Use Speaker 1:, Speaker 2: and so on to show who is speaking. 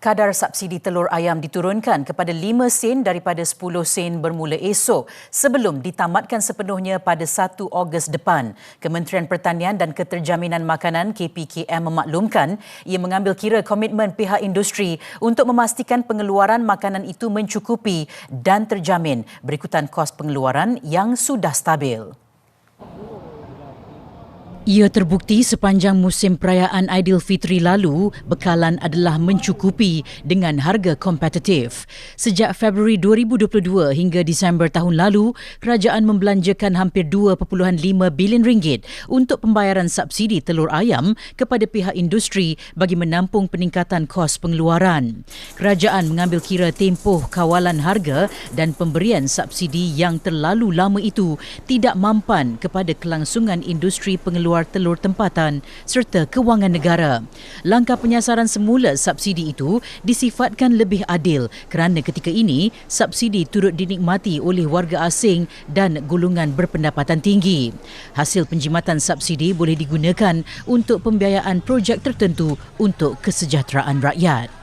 Speaker 1: kadar subsidi telur ayam diturunkan kepada 5 sen daripada 10 sen bermula esok sebelum ditamatkan sepenuhnya pada 1 Ogos depan. Kementerian Pertanian dan Keterjaminan Makanan KPKM memaklumkan ia mengambil kira komitmen pihak industri untuk memastikan pengeluaran makanan itu mencukupi dan terjamin berikutan kos pengeluaran yang sudah stabil. Ia terbukti sepanjang musim perayaan Aidilfitri lalu, bekalan adalah mencukupi dengan harga kompetitif. Sejak Februari 2022 hingga Disember tahun lalu, kerajaan membelanjakan hampir 2.5 bilion ringgit untuk pembayaran subsidi telur ayam kepada pihak industri bagi menampung peningkatan kos pengeluaran. Kerajaan mengambil kira tempoh kawalan harga dan pemberian subsidi yang terlalu lama itu tidak mampan kepada kelangsungan industri pengeluaran keluar telur tempatan serta kewangan negara. Langkah penyasaran semula subsidi itu disifatkan lebih adil kerana ketika ini subsidi turut dinikmati oleh warga asing dan golongan berpendapatan tinggi. Hasil penjimatan subsidi boleh digunakan untuk pembiayaan projek tertentu untuk kesejahteraan rakyat.